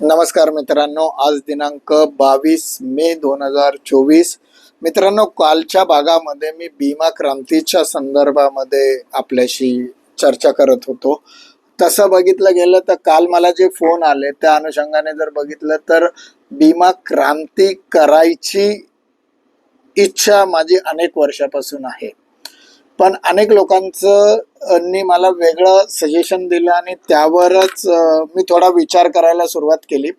नमस्कार मित्रांनो आज दिनांक बावीस मे दोन हजार चोवीस. मित्रांनो कालच्या भागामध्ये मी भीमा क्रांतीच्या संदर्भामध्ये आपल्याशी चर्चा करत होतो. तसं बघितलं गेलं तर काल मला जे फोन आले त्या अनुषंगाने जर बघितलं तर भीमा क्रांती करायची इच्छा माझी अनेक वर्षापासून आहे. पण अनेक लोकांचं नी मला वेगळं सजेशन दिलं आणि त्यावरच मी थोडा विचार करायला सुरुवात केली.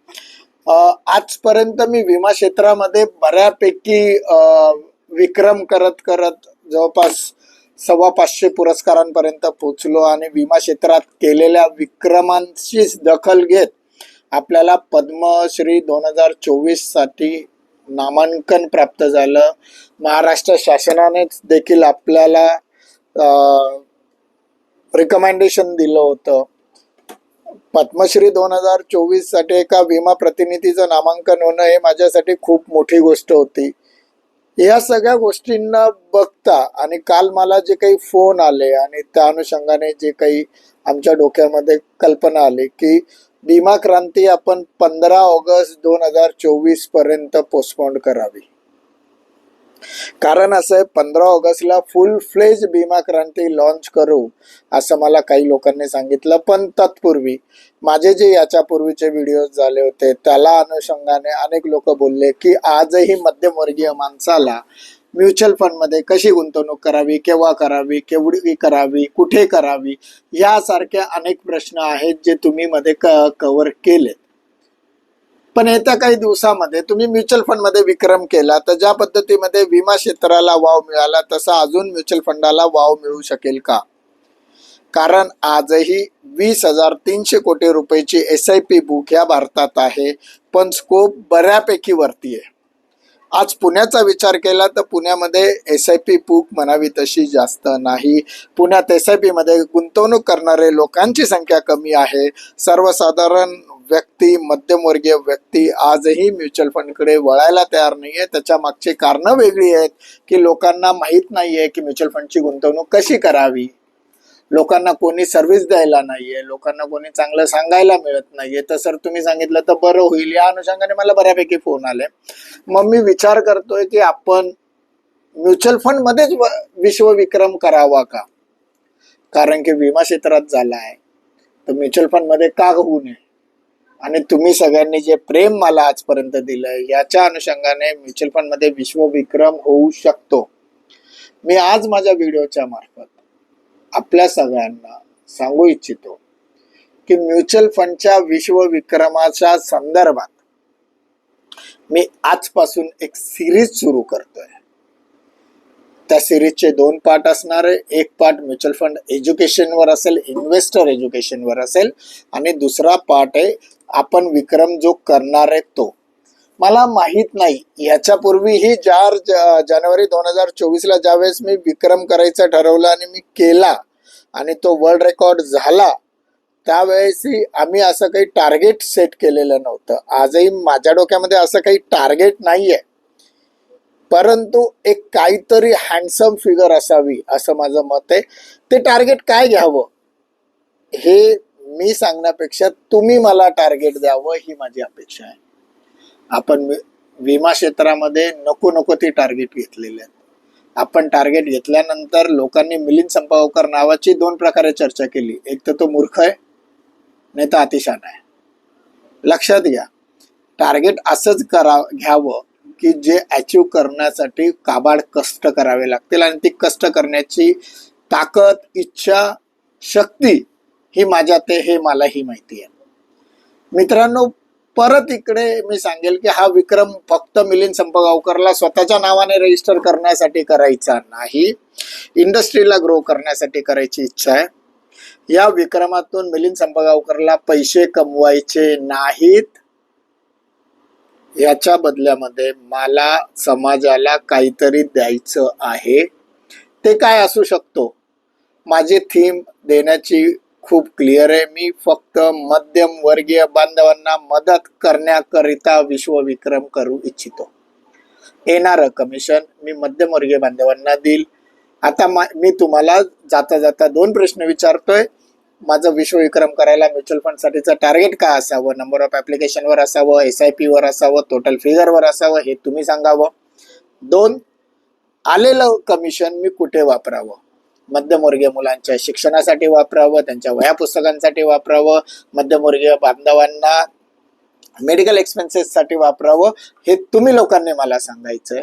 आजपर्यंत मी विमा क्षेत्रामध्ये बऱ्यापैकी विक्रम करत करत जवळपास सव्वा पाचशे पुरस्कारांपर्यंत पोचलो आणि विमा क्षेत्रात केलेल्या विक्रमांचीच दखल घेत आपल्याला पद्मश्री दोन हजार चोवीससाठी नामांकन प्राप्त झालं. महाराष्ट्र शासनानेच देखील आपल्याला रिकमेंडेशन दिलं होतं. पद्मश्री दोन हजार चोवीससाठी एका विमा प्रतिनिधीचं नामांकन होणं हे माझ्यासाठी खूप मोठी गोष्ट होती. या सगळ्या गोष्टींना बघता आणि काल मला जे काही फोन आले आणि त्या अनुषंगाने जे काही आमच्या डोक्यामध्ये कल्पना आली की विमा क्रांती आपण पंधरा ऑगस्ट दोन हजार चोवीसपर्यंत पोस्टपोंड करावी. कारण असं आहे पंधरा ऑगस्टला full fledge Bhima Kranti launch करू असं मला काही लोकांनी सांगितलं. पण तत्पूर्वी माझे जे याच्यापूर्वीचे व्हिडिओज झाले होते त्याला अनुषंगाने अनेक लोक बोलले की आजही मध्यमवर्गीय माणसाला म्युच्युअल फंडमध्ये कशी गुंतवणूक करावी केव्हा करावी केवढी करावी कुठे करावी यासारख्या अनेक प्रश्न आहेत जे तुम्ही मध्ये क कव्हर केलेत. पण येत्या काही दिवसामध्ये तुम्ही म्युच्युअल फंडमध्ये विक्रम केला तर ज्या पद्धतीमध्ये विमा क्षेत्राला वाव मिळाला तसा अजून म्युच्युअल फंडाला वाव मिळू शकेल का? कारण आजही वीस हजार तीनशे कोटी रुपयेची एस आय पी बुक ह्या भारतात आहे पण स्कोप बऱ्यापैकी वरती आहे. आज पुण्याचा विचार केला तर पुण्यामध्ये एस आय पी बुक म्हणावी तशी जास्त नाही. पुण्यात एस आय पीमध्ये गुंतवणूक करणारे लोकांची संख्या कमी आहे. सर्वसाधारण व्यक्ती मध्यमवर्गीय व्यक्ती आजही म्युच्युअल फंडकडे वळायला तयार नाहीये. त्याच्या मागची कारणं वेगळी आहेत की लोकांना माहीत नाहीये की म्युच्युअल फंडची गुंतवणूक कशी करावी. लोकांना कोणी सर्व्हिस द्यायला नाहीये लोकांना कोणी चांगलं सांगायला मिळत नाहीये. तर सर तुम्ही सांगितलं तर बरं होईल. या अनुषंगाने मला बऱ्यापैकी फोन आले. मग मी विचार करतोय की आपण म्युच्युअल फंड मध्येच विश्वविक्रम करावा का? कारण की विमा क्षेत्रात झाला आहे तर म्युच्युअल फंडमध्ये का होऊ नये? आणि तुम्ही सगळ्यांनी जे प्रेम मला आजपर्यंत दिलं याच्या अनुषंगाने म्युच्युअल फंडमध्ये विश्वविक्रम होऊ शकतो. मी आज माझ्या व्हिडिओच्या मार्फत आपल्या सगळ्यांना सांगू इच्छितो की म्युच्युअल फंडच्या विश्वविक्रमाच्या संदर्भात मी आजपासून एक सिरीज सुरू करतोय. त्या सिरीजचे दोन पार्ट असणार आहे. एक पार्ट म्युच्युअल फंड एज्युकेशनवर असेल इन्व्हेस्टर एज्युकेशनवर असेल. आणि दुसरा पार्ट आहे आपण विक्रम जो करणार आहे तो. मला माहीत नाही याच्यापूर्वीही चार ज- जानेवारी दोन हजार चोवीसला ज्यावेळेस मी विक्रम करायचं ठरवलं आणि मी केला आणि तो वर्ल्ड रेकॉर्ड झाला त्यावेळेसही आम्ही असं काही टार्गेट सेट केलेलं नव्हतं. आजही माझ्या डोक्यामध्ये असं काही टार्गेट नाही आहे परंतु एक काहीतरी हँडसम फिगर असावी असं माझं मत आहे. ते टार्गेट काय घ्यावं? हे मी सांगण्यापेक्षा तुम्ही मला टार्गेट द्यावं ही माझी अपेक्षा आहे. आपण विमा क्षेत्रामध्ये नको नको ती टार्गेट घेतलेले आहेत. आपण टार्गेट घेतल्यानंतर लोकांनी मिलिंद संपावकर नावाची दोन प्रकारे चर्चा केली. एक तर तो मूर्ख आहे नाही तर अतिशान आहे. लक्षात घ्या. टार्गेट असंच करा घ्यावं. की जे अचीव करण्यासाठी काबाड कष्ट करावे लागतील आणि ती कष्ट करण्याची ताकद इच्छा शक्ती ही माझ्यात आहे हे मलाही माहिती आहे. मित्रांनो परत इकडे मी सांगेल की हा विक्रम फक्त मिलिंद संपगावकरला स्वतःच्या नावाने रजिस्टर करण्यासाठी करायचा नाही. इंडस्ट्रीला ग्रो करण्यासाठी करायची इच्छा आहे. या विक्रमातून मिलिंद संपगावकरला पैसे कमवायचे नाहीत. याच्या बदल्यामध्ये मला समाजाला काहीतरी द्यायचं आहे. ते काय असू शकतो? माझी थीम देण्याची खूप क्लिअर आहे. मी फक्त मध्यम वर्गीय बांधवांना मदत करण्याकरिता विश्वविक्रम करू इच्छितो. येणारं कमिशन मी मध्यमवर्गीय बांधवांना देईल. आता मा- मी तुम्हाला जाता जाता दोन प्रश्न विचारतोय. माझं विश्वविक्रम करायला म्युच्युअल फंडसाठीचं टार्गेट काय असावं? नंबर ऑफ ॲप्लिकेशनवर असावं? एस आय पीवर असावं? टोटल फिगरवर असावं? हे तुम्ही सांगावं. दोन आलेलं कमिशन मी कुठे वापरावं? मध्यमवर्गीय मुलांच्या शिक्षणासाठी वापरावं? त्यांच्या वह्या पुस्तकांसाठी वापरावं? मध्यमवर्गीय बांधवांना मेडिकल एक्सपेन्सेससाठी वापरावं? हे तुम्ही लोकांनी मला सांगायचंय.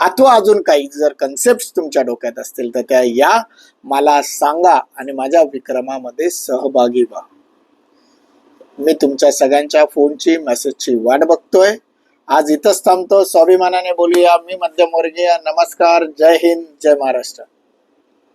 अथवा अजून काही जर कन्सेप्ट तुमच्या डोक्यात असतील तर त्या या. मला सांगा आणि माझ्या विक्रमामध्ये सहभागी व्हा. मी तुमच्या सगळ्यांच्या फोनची मेसेजची वाट बघतोय. आज इथंच थांबतो. स्वाभिमानाने बोलूया. मी मध्यमवर्गीय. नमस्कार. जय हिंद. जय महाराष्ट्र.